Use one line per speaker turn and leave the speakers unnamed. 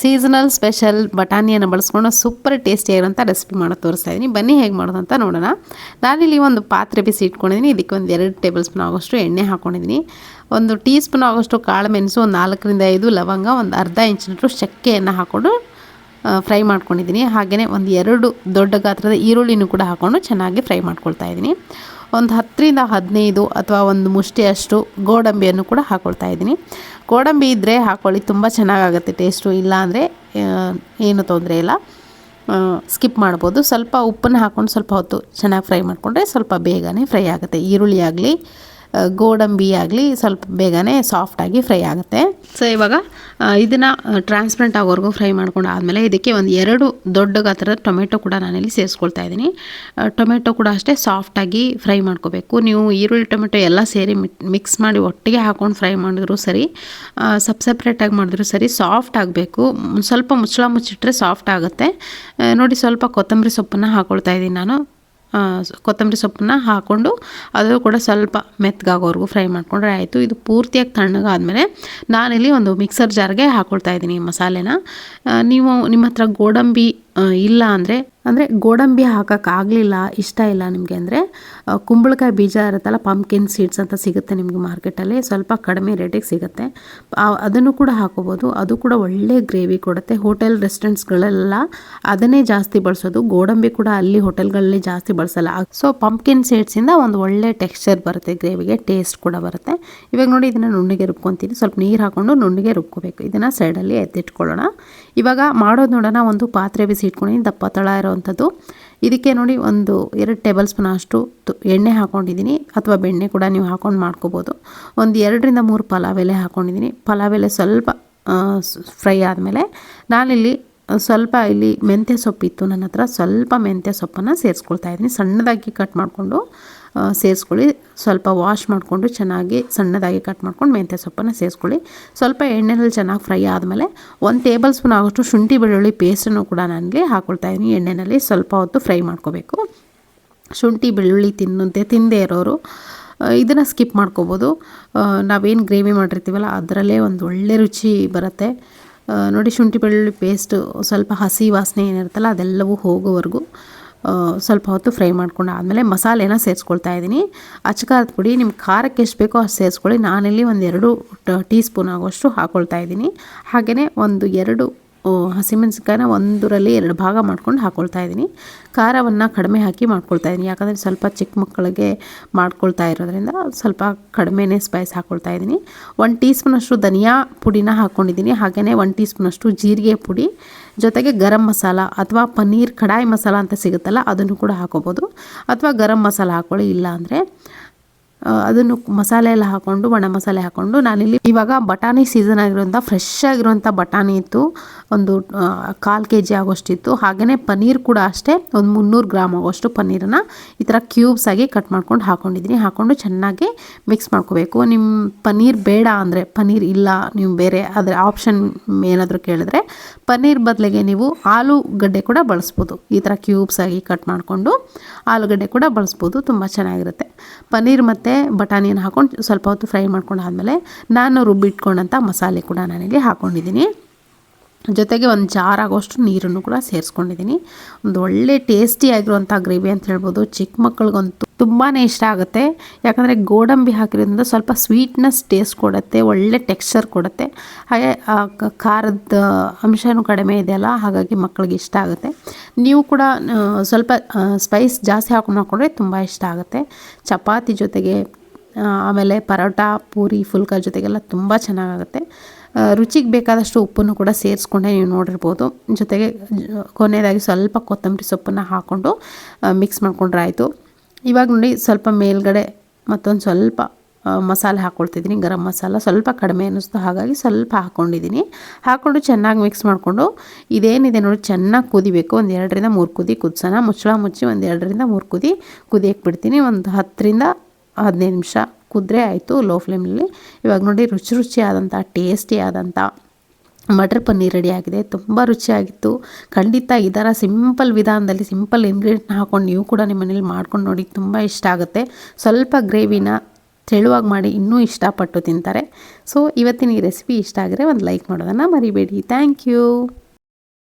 Seasonal special ಬಟಾಣಿಯನ್ನು ಬಳಸ್ಕೊಂಡು super ಟೇಸ್ಟಿಯಾಗಿರುವಂಥ recipe ಮಾಡೋದು ತೋರಿಸ್ತಾ ಇದ್ದೀನಿ ಬನ್ನಿ ಹೇಗೆ ಮಾಡೋದು ಅಂತ ನೋಡೋಣ. ನಾನಿಲ್ಲಿ ಒಂದು ಪಾತ್ರೆ ಬಿಸಿ ಇಟ್ಕೊಂಡಿದ್ದೀನಿ ಇದಕ್ಕೆ ಒಂದು ಎರಡು ಟೇಬಲ್ ಸ್ಪೂನ್ ಆಗೋಷ್ಟು ಎಣ್ಣೆ ಹಾಕ್ಕೊಂಡಿದ್ದೀನಿ ಒಂದು ಟೀ ಸ್ಪೂನ್ ಆಗೋಷ್ಟು ಕಾಳು ಮೆಣಸು ಒಂದು ನಾಲ್ಕರಿಂದ ಐದು ಲವಂಗ, ಒಂದು ಅರ್ಧ ಇಂಚಿನಷ್ಟು ಚಕ್ಕೆಯನ್ನು ಹಾಕ್ಕೊಂಡು ಫ್ರೈ ಮಾಡ್ಕೊಂಡಿದ್ದೀನಿ ಹಾಗೆಯೇ ಒಂದು ಎರಡು ದೊಡ್ಡ ಗಾತ್ರದ ಈರುಳ್ಳಿನೂ ಕೂಡ ಹಾಕ್ಕೊಂಡು ಚೆನ್ನಾಗಿ ಫ್ರೈ ಮಾಡ್ಕೊಳ್ತಾ ಇದ್ದೀನಿ ಒಂದು ಹತ್ತರಿಂದ ಹದಿನೈದು ಅಥವಾ ಒಂದು ಮುಷ್ಟಿಯಷ್ಟು ಗೋಡಂಬಿಯನ್ನು ಕೂಡ ಹಾಕ್ಕೊಳ್ತಾ ಇದ್ದೀನಿ. ಗೋಡಂಬಿ ಇದ್ದರೆ ಹಾಕ್ಕೊಳ್ಳಿ ತುಂಬ ಚೆನ್ನಾಗಾಗುತ್ತೆ ಟೇಸ್ಟು ಇಲ್ಲ ಅಂದರೆ ಏನು ತೊಂದರೆ ಇಲ್ಲ. ಸ್ಕಿಪ್ ಮಾಡ್ಬೋದು. ಸ್ವಲ್ಪ ಉಪ್ಪನ್ನು ಹಾಕ್ಕೊಂಡು ಸ್ವಲ್ಪ ಹೊತ್ತು ಚೆನ್ನಾಗಿ ಫ್ರೈ ಮಾಡಿಕೊಂಡ್ರೆ ಸ್ವಲ್ಪ ಬೇಗನೆ ಫ್ರೈ ಆಗುತ್ತೆ. ಈರುಳ್ಳಿ ಆಗಲಿ ಗೋಡಂಬಿ ಆಗಲಿ ಸ್ವಲ್ಪ ಬೇಗನೆ ಸಾಫ್ಟಾಗಿ ಫ್ರೈ ಆಗುತ್ತೆ. ಸೊ ಇವಾಗ ಇದನ್ನು ಟ್ರಾನ್ಸ್ಪರೆಂಟ್ ಆಗೋವರೆಗೂ ಫ್ರೈ ಮಾಡ್ಕೊಂಡು ಆದಮೇಲೆ ಇದಕ್ಕೆ ಒಂದು ಎರಡು ದೊಡ್ಡ ಗಾತ್ರದ ಟೊಮೆಟೊ ಕೂಡ ನಾನಿಲ್ಲಿ ಸೇರಿಸ್ಕೊಳ್ತಾ ಇದ್ದೀನಿ. ಟೊಮೆಟೊ ಕೂಡ ಅಷ್ಟೇ ಸಾಫ್ಟಾಗಿ ಫ್ರೈ ಮಾಡ್ಕೋಬೇಕು. ನೀವು ಈರುಳ್ಳಿ, ಟೊಮೆಟೊ ಎಲ್ಲ ಸೇರಿ ಮಿಕ್ಸ್ ಮಾಡಿ ಒಟ್ಟಿಗೆ ಹಾಕ್ಕೊಂಡು ಫ್ರೈ ಮಾಡಿದ್ರು ಸರಿ ಸಪ್ ಸಪ್ರೇಟಾಗಿ ಮಾಡಿದ್ರು ಸರಿ ಸಾಫ್ಟ್ ಆಗಬೇಕು. ಸ್ವಲ್ಪ ಮುಚ್ಚಳ ಮುಚ್ಚಿಟ್ರೆ ಸಾಫ್ಟ್ ಆಗುತ್ತೆ. ನೋಡಿ ಸ್ವಲ್ಪ ಕೊತ್ತಂಬರಿ ಸೊಪ್ಪನ್ನು ಹಾಕ್ಕೊಳ್ತಾ ಇದ್ದೀನಿ ನಾನು. ಕೊತ್ತಂಬರಿ ಸೊಪ್ಪನ್ನ ಹಾಕ್ಕೊಂಡು ಅದು ಕೂಡ ಸ್ವಲ್ಪ ಮೆತ್ತಗಾಗೋವರೆಗೂ ಫ್ರೈ ಮಾಡಿಕೊಂಡ್ರೆ ಆಯಿತು. ಇದು ಪೂರ್ತಿಯಾಗಿ ತಣ್ಣಗಾದಮೇಲೆ ನಾನಿಲ್ಲಿ ಒಂದು ಮಿಕ್ಸರ್ ಜಾರ್ಗೆ ಹಾಕ್ಕೊಳ್ತಾ ಇದ್ದೀನಿ ಮಸಾಲೆನ. ನೀವು ನಿಮ್ಮ ಹತ್ರ ಗೋಡಂಬಿ ಇಲ್ಲ ಅಂದರೆ ಅಂದರೆ ಗೋಡಂಬಿ ಹಾಕೋಕ್ಕಾಗಲಿಲ್ಲ ಇಷ್ಟ ಇಲ್ಲ ನಿಮಗೆ ಅಂದರೆ ಕುಂಬಳಕಾಯಿ ಬೀಜ ಇರುತ್ತಲ್ಲ ಪಂಪ್ಕಿನ್ ಸೀಡ್ಸ್ ಅಂತ ಸಿಗುತ್ತೆ ನಿಮಗೆ ಮಾರ್ಕೆಟಲ್ಲಿ ಸ್ವಲ್ಪ ಕಡಿಮೆ ರೇಟಿಗೆ ಸಿಗುತ್ತೆ. ಅದನ್ನು ಕೂಡ ಹಾಕೋಬೋದು. ಅದು ಕೂಡ ಒಳ್ಳೆ ಗ್ರೇವಿ ಕೊಡುತ್ತೆ. ಹೋಟೆಲ್ ರೆಸ್ಟೋರೆಂಟ್ಸ್ಗಳೆಲ್ಲ ಅದನ್ನೇ ಜಾಸ್ತಿ ಬಳಸೋದು. ಗೋಡಂಬಿ ಕೂಡ ಅಲ್ಲಿ ಹೋಟೆಲ್ಗಳಲ್ಲಿ ಜಾಸ್ತಿ ಬಳಸಲ್ಲ. ಸೊ ಪಂಪ್ಕಿನ್ ಸೀಡ್ಸಿಂದ ಒಂದು ಒಳ್ಳೆ ಟೆಕ್ಸ್ಚರ್ ಬರುತ್ತೆ ಗ್ರೇವಿಗೆ ಟೇಸ್ಟ್ ಕೂಡ ಬರುತ್ತೆ. ಇವಾಗ ನೋಡಿ, ಇದನ್ನು ನುಣ್ಣಗೆ ರುಬ್ಕೊತೀನಿ. ಸ್ವಲ್ಪ ನೀರು ಹಾಕ್ಕೊಂಡು ನುಣ್ಣಗೆ ರುಬ್ಕೋಬೇಕು. ಇದನ್ನು ಸೈಡಲ್ಲಿ ಎತ್ತಿಟ್ಕೊಳ್ಳೋಣ. ಇವಾಗ ಮಾಡೋದು ನೋಡೋಣ, ಒಂದು ಪಾತ್ರೆ ಬಿಸಿ ಇಟ್ಕೊಂಡಿದ್ದೀನಿ ದಪ್ಪ ತಳ ಇರೋವಂಥದ್ದು. ಇದಕ್ಕೆ ನೋಡಿ ಒಂದು ಎರಡು ಟೇಬಲ್ ಸ್ಪೂನ್ ಅಷ್ಟು ಎಣ್ಣೆ ಹಾಕ್ಕೊಂಡಿದ್ದೀನಿ ಅಥವಾ ಬೆಣ್ಣೆ ಕೂಡ ನೀವು ಹಾಕ್ಕೊಂಡು ಮಾಡ್ಕೋಬೋದು. ಒಂದು ಎರಡರಿಂದ ಮೂರು ಪಲಾವ್ ಎಲೆ ಹಾಕ್ಕೊಂಡಿದ್ದೀನಿ ಪಲಾವ್ ಎಲೆ ಸ್ವಲ್ಪ ಫ್ರೈ ಆದಮೇಲೆ ನಾನಿಲ್ಲಿ ಸ್ವಲ್ಪ ಇಲ್ಲಿ ಮೆಂತ್ಯ ಸೊಪ್ಪಿತ್ತು ನನ್ನ ಹತ್ರ, ಸ್ವಲ್ಪ ಮೆಂತ್ಯ ಸೊಪ್ಪನ್ನು ಸೇರಿಸ್ಕೊಳ್ತಾ ಇದ್ದೀನಿ. ಸಣ್ಣದಾಗಿ ಕಟ್ ಮಾಡಿಕೊಂಡು ಸೇರಿಸ್ಕೊಳ್ಳಿ. ಸ್ವಲ್ಪ ವಾಶ್ ಮಾಡಿಕೊಂಡು ಚೆನ್ನಾಗಿ ಸಣ್ಣದಾಗಿ ಕಟ್ ಮಾಡ್ಕೊಂಡು ಮೆಂತ್ಯ ಸೊಪ್ಪನ್ನು ಸೇರಿಸ್ಕೊಳ್ಳಿ. ಸ್ವಲ್ಪ ಎಣ್ಣೆನಲ್ಲಿ ಚೆನ್ನಾಗಿ ಫ್ರೈ ಆದಮೇಲೆ ಒಂದು ಟೇಬಲ್ ಸ್ಪೂನ್ ಆಗೋಷ್ಟು ಶುಂಠಿ ಬೆಳ್ಳುಳ್ಳಿ ಪೇಸ್ಟನ್ನು ಕೂಡ ನನಗೆ ಹಾಕ್ಕೊಳ್ತಾ ಇದ್ದೀನಿ ಎಣ್ಣೆಯಲ್ಲಿ ಸ್ವಲ್ಪ ಹೊತ್ತು ಫ್ರೈ ಮಾಡ್ಕೋಬೇಕು. ಶುಂಠಿ ಬೆಳ್ಳುಳ್ಳಿ ತಿನ್ನಂತೆ ತಿಂದೇ ಇರೋರು ಇದನ್ನು ಸ್ಕಿಪ್ ಮಾಡ್ಕೋಬೋದು. ನಾವೇನು ಗ್ರೇವಿ ಮಾಡಿರ್ತೀವಲ್ಲ, ಅದರಲ್ಲೇ ಒಂದು ಒಳ್ಳೆ ರುಚಿ ಬರುತ್ತೆ. ನೋಡಿ ಶುಂಠಿ ಬೆಳ್ಳುಳ್ಳಿ ಪೇಸ್ಟು ಸ್ವಲ್ಪ ಹಸಿ ವಾಸನೆ ಏನಿರುತ್ತಲ್ಲ, ಅದೆಲ್ಲವೂ ಹೋಗೋವರೆಗೂ. ಸ್ವಲ್ಪ ಹೊತ್ತು ಫ್ರೈ ಮಾಡ್ಕೊಂಡು ಆದಮೇಲೆ ಮಸಾಲೆನ ಸೇರಿಸ್ಕೊಳ್ತಾ ಇದ್ದೀನಿ. ಅಚ್ಚಕಾರದ ಪುಡಿ ನಿಮ್ಮ ಖಾರಕ್ಕೆ ಎಷ್ಟು ಬೇಕೋ ಅಷ್ಟು ಸೇರಿಸ್ಕೊಳ್ಳಿ. ನಾನಿಲ್ಲಿ ಒಂದು ಎರಡು ಟೀ ಸ್ಪೂನ್ ಆಗೋಷ್ಟು ಹಾಕ್ಕೊಳ್ತಾ ಇದ್ದೀನಿ. ಹಾಗೆಯೇ ಒಂದು ಎರಡು ಹಸಿಮೆಣಸಿನ್ಕಾಯಿನ ಒಂದರಲ್ಲಿ ಎರಡು ಭಾಗ ಮಾಡ್ಕೊಂಡು ಹಾಕ್ಕೊಳ್ತಾ ಇದ್ದೀನಿ. ಖಾರವನ್ನು ಕಡಿಮೆ ಹಾಕಿ ಮಾಡ್ಕೊಳ್ತಾ ಇದ್ದೀನಿ. ಯಾಕಂದರೆ ಸ್ವಲ್ಪ ಚಿಕ್ಕ ಮಕ್ಕಳಿಗೆ ಮಾಡ್ಕೊಳ್ತಾ ಇರೋದ್ರಿಂದ ಸ್ವಲ್ಪ ಕಡಿಮೆನೇ ಸ್ಪೈಸ್ ಹಾಕ್ಕೊಳ್ತಾ ಇದ್ದೀನಿ. ಒನ್ ಟೀ ಸ್ಪೂನಷ್ಟು ಧನಿಯಾ ಪುಡಿನ ಹಾಕ್ಕೊಂಡಿದ್ದೀನಿ ಹಾಗೆಯೇ ಒನ್ ಟೀ ಸ್ಪೂನಷ್ಟು ಜೀರಿಗೆ ಪುಡಿ, ಜೊತೆಗೆ ಗರಂ ಮಸಾಲ ಅಥವಾ ಪನ್ನೀರ್ ಕಡಾಯಿ ಮಸಾಲ ಅಂತ ಸಿಗುತ್ತಲ್ಲ, ಅದನ್ನು ಕೂಡ ಹಾಕೋಬೋದು. ಅಥವಾ ಗರಂ ಮಸಾಲ ಹಾಕ್ಕೊಳ್ಳಿ ಇಲ್ಲ ಅಂದರೆ ಅದನ್ನು ಮಸಾಲೆ ಎಲ್ಲ ಹಾಕೊಂಡು ಒಣ ಮಸಾಲೆ ಹಾಕೊಂಡು ನಾನಿಲ್ಲಿ ಇವಾಗ ಬಟಾಣಿ ಸೀಸನ್ ಆಗಿರುವಂಥ ಫ್ರೆಶ್ ಆಗಿರುವಂಥ ಬಟಾಣಿ ಇತ್ತು. ಒಂದು ಕಾಲು ಕೆ ಜಿ ಆಗೋಷ್ಟಿತ್ತು. ಹಾಗೆಯೇ ಪನ್ನೀರ್ ಕೂಡ ಅಷ್ಟೇ, ಒಂದು ಮುನ್ನೂರು ಗ್ರಾಮ್ ಆಗೋಷ್ಟು ಪನ್ನೀರನ್ನು ಈ ಥರ ಕ್ಯೂಬ್ಸ್ ಆಗಿ ಕಟ್ ಮಾಡ್ಕೊಂಡು ಹಾಕೊಂಡಿದ್ದೀನಿ. ಹಾಕ್ಕೊಂಡು ಚೆನ್ನಾಗಿ ಮಿಕ್ಸ್ ಮಾಡ್ಕೋಬೇಕು. ನಿಮ್ಮ ಪನ್ನೀರ್ ಬೇಡ ಅಂದರೆ, ಪನ್ನೀರ್ ಇಲ್ಲ, ನೀವು ಬೇರೆ ಅದರ ಆಪ್ಷನ್ ಏನಾದರೂ ಕೇಳಿದ್ರೆ, ಪನ್ನೀರ್ ಬದಲಿಗೆ ನೀವು ಆಲೂಗಡ್ಡೆ ಕೂಡ ಬಳಸ್ಬೋದು. ಈ ಥರ ಕ್ಯೂಬ್ಸ್ ಆಗಿ ಕಟ್ ಮಾಡಿಕೊಂಡು ಆಲೂಗಡ್ಡೆ ಕೂಡ ಬಳಸ್ಬೋದು. ತುಂಬ ಚೆನ್ನಾಗಿರುತ್ತೆ. ಪನ್ನೀರ್ ಮತ್ತು ಬಟಾಣಿಯನ್ನು ಹಾಕೊಂಡು ಸ್ವಲ್ಪ ಹೊತ್ತು ಫ್ರೈ ಮಾಡ್ಕೊಂಡು ಆದಮೇಲೆ ನಾನು ರುಬ್ಬಿಟ್ಕೊಂಡಂಥ ಮಸಾಲೆ ಕೂಡ ನಾನಿಲ್ಲಿ ಹಾಕ್ಕೊಂಡಿದ್ದೀನಿ ಜೊತೆಗೆ ಒಂದು ಜಾರ್ ಆಗೋಷ್ಟು ನೀರನ್ನು ಕೂಡ ಸೇರಿಸ್ಕೊಂಡಿದ್ದೀನಿ. ಒಂದು ಒಳ್ಳೆ ಟೇಸ್ಟಿ ಆಗಿರುವಂಥ ಗ್ರೇವಿ ಅಂತ ಹೇಳ್ಬೋದು. ಚಿಕ್ಕ ಮಕ್ಕಳಿಗಂತೂ ತುಂಬಾ ಇಷ್ಟ ಆಗುತ್ತೆ. ಯಾಕಂದರೆ ಗೋಡಂಬಿ ಹಾಕಿರೋದ್ರಿಂದ ಸ್ವಲ್ಪ ಸ್ವೀಟ್ನೆಸ್ ಟೇಸ್ಟ್ ಕೊಡುತ್ತೆ, ಒಳ್ಳೆ ಟೆಕ್ಸ್ಚರ್ ಕೊಡುತ್ತೆ. ಹಾಗೆ ಖಾರದ ಅಂಶನೂ ಕಡಿಮೆ ಇದೆಯಲ್ಲ ಹಾಗಾಗಿ ಮಕ್ಕಳಿಗೆ ಇಷ್ಟ ಆಗುತ್ತೆ. ನೀವು ಕೂಡ ಸ್ವಲ್ಪ ಸ್ಪೈಸ್ ಜಾಸ್ತಿ ಹಾಕೊಂಡು ಹಾಕ್ಕೊಂಡ್ರೆ ತುಂಬ ಇಷ್ಟ ಆಗುತ್ತೆ. ಚಪಾತಿ ಜೊತೆಗೆ ಆಮೇಲೆ ಪರೋಟ, ಪೂರಿ, ಫುಲ್ಕ ಜೊತೆಗೆಲ್ಲ ತುಂಬ ಚೆನ್ನಾಗಾಗುತ್ತೆ. ರುಚಿಗೆ ಬೇಕಾದಷ್ಟು ಉಪ್ಪನ್ನು ಕೂಡ ಸೇರಿಸ್ಕೊಂಡೆ ನೀವು ನೋಡಿರ್ಬೋದು. ಜೊತೆಗೆ ಕೊನೆಯದಾಗಿ ಸ್ವಲ್ಪ ಕೊತ್ತಂಬರಿ ಸೊಪ್ಪನ್ನು ಹಾಕ್ಕೊಂಡು ಮಿಕ್ಸ್ ಮಾಡ್ಕೊಂಡ್ರೆ ಆಯಿತು. ಇವಾಗ ನೋಡಿ ಸ್ವಲ್ಪ ಮೇಲ್ಗಡೆ ಮತ್ತೊಂದು ಸ್ವಲ್ಪ ಮಸಾಲೆ ಹಾಕ್ಕೊಳ್ತಿದ್ದೀನಿ ಗರಂ ಮಸಾಲ ಸ್ವಲ್ಪ ಕಡಿಮೆ ಅನ್ನಿಸ್ತು. ಹಾಗಾಗಿ ಸ್ವಲ್ಪ ಹಾಕ್ಕೊಂಡಿದ್ದೀನಿ ಹಾಕ್ಕೊಂಡು ಚೆನ್ನಾಗಿ ಮಿಕ್ಸ್ ಮಾಡಿಕೊಂಡು ಇದೇನಿದೆ ನೋಡಿ, ಚೆನ್ನಾಗಿ ಕುದಿಬೇಕು. ಒಂದು ಎರಡರಿಂದ ಮೂರು ಕುದಿ ಕುದಿಸೋಣ. ಮುಚ್ಚಳ ಮುಚ್ಚಿ ಒಂದು ಎರಡರಿಂದ ಮೂರು ಕುದಿ ಕುದಿಯಕ್ಕೆ ಬಿಡ್ತೀನಿ ಒಂದು ಹತ್ತರಿಂದ ಹದಿನೈದು ನಿಮಿಷ ಕುದ್ರೆ ಆಯಿತು ಲೋ ಫ್ಲೇಮಲ್ಲಿ ಇವಾಗ ನೋಡಿ ರುಚಿ ರುಚಿಯಾದಂಥ ಟೇಸ್ಟಿ ಆದಂಥ ಮಟರ್ ಪನ್ನೀರ್ ರೆಡಿಯಾಗಿದೆ ತುಂಬ ರುಚಿಯಾಗಿತ್ತು. ಖಂಡಿತ ಈ ಸಿಂಪಲ್ ವಿಧಾನದಲ್ಲಿ ಸಿಂಪಲ್ ಇಂಗ್ರೀಡಿಯೆಂಟ್ನ ಹಾಕ್ಕೊಂಡು ನೀವು ಕೂಡ ನಿಮ್ಮ ಮನೇಲಿ ಮಾಡ್ಕೊಂಡು ನೋಡಿ, ತುಂಬ ಇಷ್ಟ ಆಗುತ್ತೆ. ಸ್ವಲ್ಪ ಗ್ರೇವಿನ ತೆಳುವಾಗಿ ಮಾಡಿ ಇನ್ನೂ ಇಷ್ಟಪಟ್ಟು ತಿಂತಾರೆ. ಸೊ ಇವತ್ತಿನ ಈ ರೆಸಿಪಿ ಇಷ್ಟ ಆಗಿದ್ರೆ ಒಂದು ಲೈಕ್ ಮಾಡೋದನ್ನು ಮರಿಬೇಡಿ. Thank you